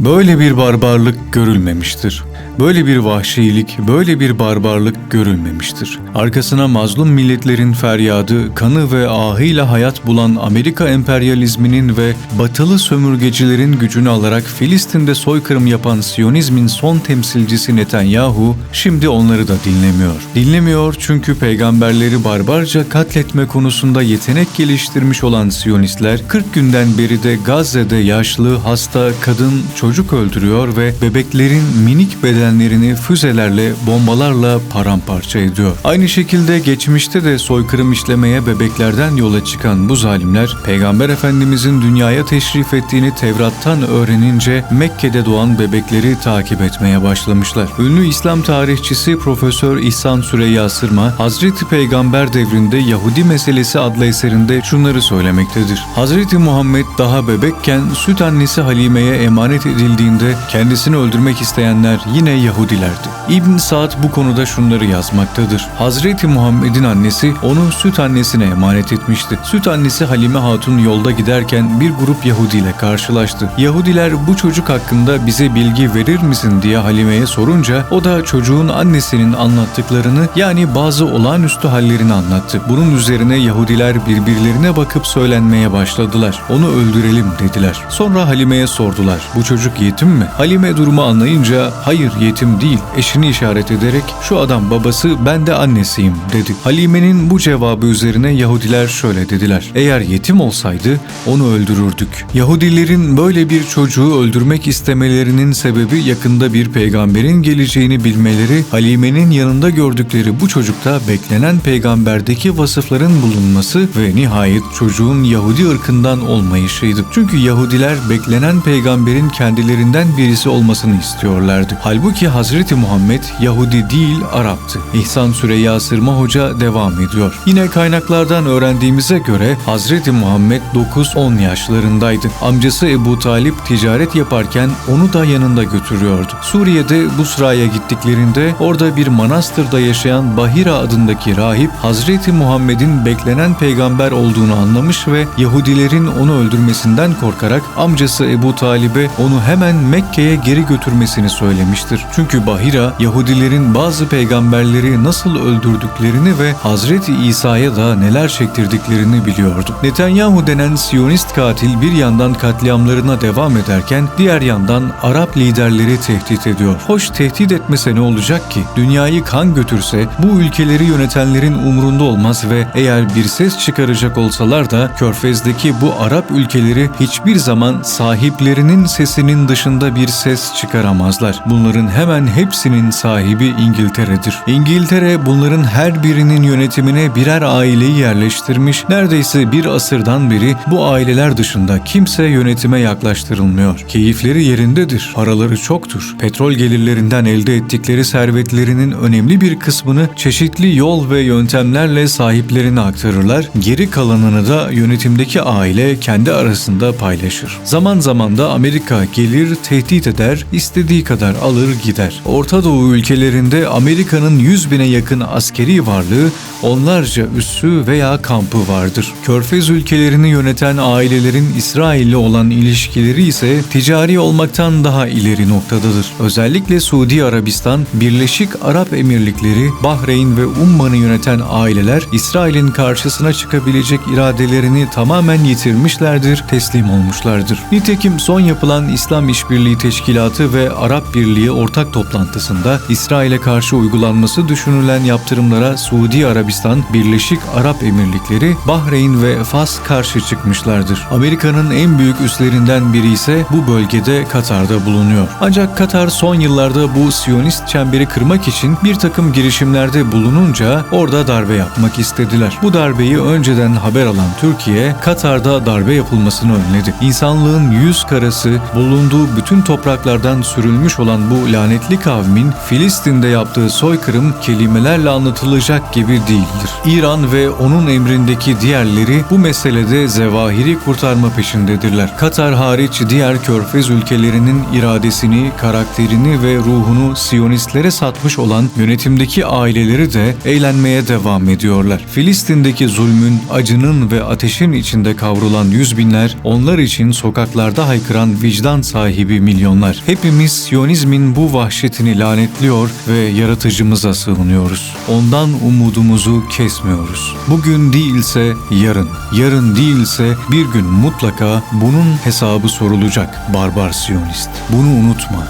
Böyle bir barbarlık görülmemiştir. Böyle bir vahşilik, böyle bir barbarlık görülmemiştir. Arkasına mazlum milletlerin feryadı, kanı ve ahıyla hayat bulan Amerika emperyalizminin ve batılı sömürgecilerin gücünü alarak Filistin'de soykırım yapan Siyonizmin son temsilcisi Netanyahu şimdi onları da dinlemiyor. Dinlemiyor çünkü peygamberleri barbarca katletme konusunda yetenek geliştirmiş olan Siyonistler 40 günden beri de Gazze'de yaşlı, hasta, kadın, çocuk öldürüyor ve bebeklerin minik bedenlerini füzelerle, bombalarla paramparça ediyor. Aynı şekilde geçmişte de soykırım işlemeye bebeklerden yola çıkan bu zalimler, Peygamber Efendimizin dünyaya teşrif ettiğini Tevrat'tan öğrenince Mekke'de doğan bebekleri takip etmeye başlamışlar. Ünlü İslam tarihçisi Profesör İhsan Süreyya Sırma, Hazreti Peygamber devrinde Yahudi meselesi adlı eserinde şunları söylemektedir. Hazreti Muhammed daha bebekken süt annesi Halime'ye emanet edildiğinde kendisini öldürmek isteyenler yine Yahudilerdi. İbn Saad bu konuda şunları yazmaktadır. Hazreti Muhammed'in annesi onu süt annesine emanet etmişti. Süt annesi Halime Hatun yolda giderken bir grup Yahudi ile karşılaştı. Yahudiler bu çocuk hakkında bize bilgi verir misin diye Halime'ye sorunca o da çocuğun annesinin anlattıklarını yani bazı olağanüstü hallerini anlattı. Bunun üzerine Yahudiler birbirlerine bakıp söylenmeye başladılar. Onu öldürelim dediler. Sonra Halime'ye sordular. Bu çocuk yetim mi? Halime durumu anlayınca hayır yetim değil eşini işaret ederek şu adam babası ben de annesiyim dedi. Halime'nin bu cevabı üzerine Yahudiler şöyle dediler. Eğer yetim olsaydı onu öldürürdük. Yahudilerin böyle bir çocuğu öldürmek istemelerinin sebebi yakında bir peygamberin geleceğini bilmeleri, Halime'nin yanında gördükleri bu çocukta beklenen peygamberdeki vasıfların bulunması ve nihayet çocuğun Yahudi ırkından olmayışıydı. Çünkü Yahudiler beklenen peygamberin kendilerinden birisi olmasını istiyorlardı. Halbuki Hazreti Muhammed Yahudi değil Arap'tı. İhsan Süreyya Sırma Hoca devam ediyor. Yine kaynaklardan öğrendiğimize göre Hazreti Muhammed 9-10 yaşlarındaydı. Amcası Ebu Talip ticaret yaparken onu da yanında götürüyordu. Suriye'de Busra'ya gittiklerinde orada bir manastırda yaşayan Bahira adındaki rahip Hazreti Muhammed'in beklenen peygamber olduğunu anlamış ve Yahudilerin onu öldürmesinden korkarak amcası Ebu Talib'e onu hemen Mekke'ye geri götürmesini söylemiştir. Çünkü Bahira Yahudilerin bazı peygamberleri nasıl öldürdüklerini ve Hazreti İsa'ya da neler çektirdiklerini biliyordu. Netanyahu denen Siyonist katil bir yandan katliamlarına devam ederken diğer yandan Arap liderleri tehdit ediyor. Hoş tehdit etmese ne olacak ki? Dünyayı kan götürse bu ülkeleri yönetenlerin umurunda olmaz ve eğer bir ses çıkaracak olsalar da Körfez'deki bu Arap ülkeleri hiçbir zaman sahiplerinin sesinin dışında bir ses çıkaramazlar. Bunların hemen hepsinin sahibi İngiltere'dir. İngiltere bunların her birinin yönetimine birer aileyi yerleştirmiş. Neredeyse bir asırdan beri bu aileler dışında kimse yönetime yaklaştırılmıyor. Keyifleri yerindedir. Paraları çoktur. Petrol gelirlerinden elde ettikleri servetlerinin önemli bir kısmını çeşitli yol ve yöntemlerle sahiplerine aktarırlar. Geri kalanını da yönetimdeki aile kendi arasında paylaşır. Zaman zaman da Amerika gelir, tehdit eder, istediği kadar alır gider. Orta Doğu ülkelerinde Amerika'nın 100 bine yakın askeri varlığı, onlarca üssü veya kampı vardır. Körfez ülkelerini yöneten ailelerin İsrail'le olan ilişkileri ise ticari olmaktan daha ileri noktadadır. Özellikle Suudi Arabistan, Birleşik Arap Emirlikleri, Bahreyn ve Umman'ı yöneten aileler İsrail'in karşısına çıkabilecek iradelerini tamamen yitirmişlerdir, teslim olmuşlardır. Nitekim son yapılan İslam İşbirliği Teşkilatı ve Arap Birliği ortak toplantısında İsrail'e karşı uygulanması düşünülen yaptırımlara Suudi Arabistan, Birleşik Arap Emirlikleri, Bahreyn ve Fas karşı çıkmışlardır. Amerika'nın en büyük üslerinden biri ise bu bölgede Katar'da bulunuyor. Ancak Katar son yıllarda bu Siyonist çemberi kırmak için bir takım girişimlerde bulununca orada darbe yapmak istediler. Bu darbeyi önceden haber alan Türkiye, Katar'da darbe yapılmasını önledi. İnsanlığın yüz karası bulunduğu bütün topraklardan sürülmüş olan bu lanetli kavmin Filistin'de yaptığı soykırım kelimelerle anlatılacak gibi değildir. İran ve onun emrindeki diğerleri bu meselede zevahiri kurtarma peşindedirler. Katar hariç diğer körfez ülkelerinin iradesini, karakterini ve ruhunu Siyonistlere satmış olan yönetimdeki aileleri de eğlenmeye devam ediyorlar. Filistin'deki zulmün, acının ve ateşin içinde kavrulan yüz binler onlar için sokaklarda haykıran vicdan sahibi milyonlar. Hepimiz Siyonizmin bu vahşetini lanetliyor ve yaratıcımıza sığınıyoruz. Ondan umudumuzu kesmiyoruz. Bugün değilse yarın, yarın değilse bir gün mutlaka bunun hesabı sorulacak barbar Siyonist. Bunu unutma.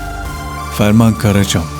Ferman Karacan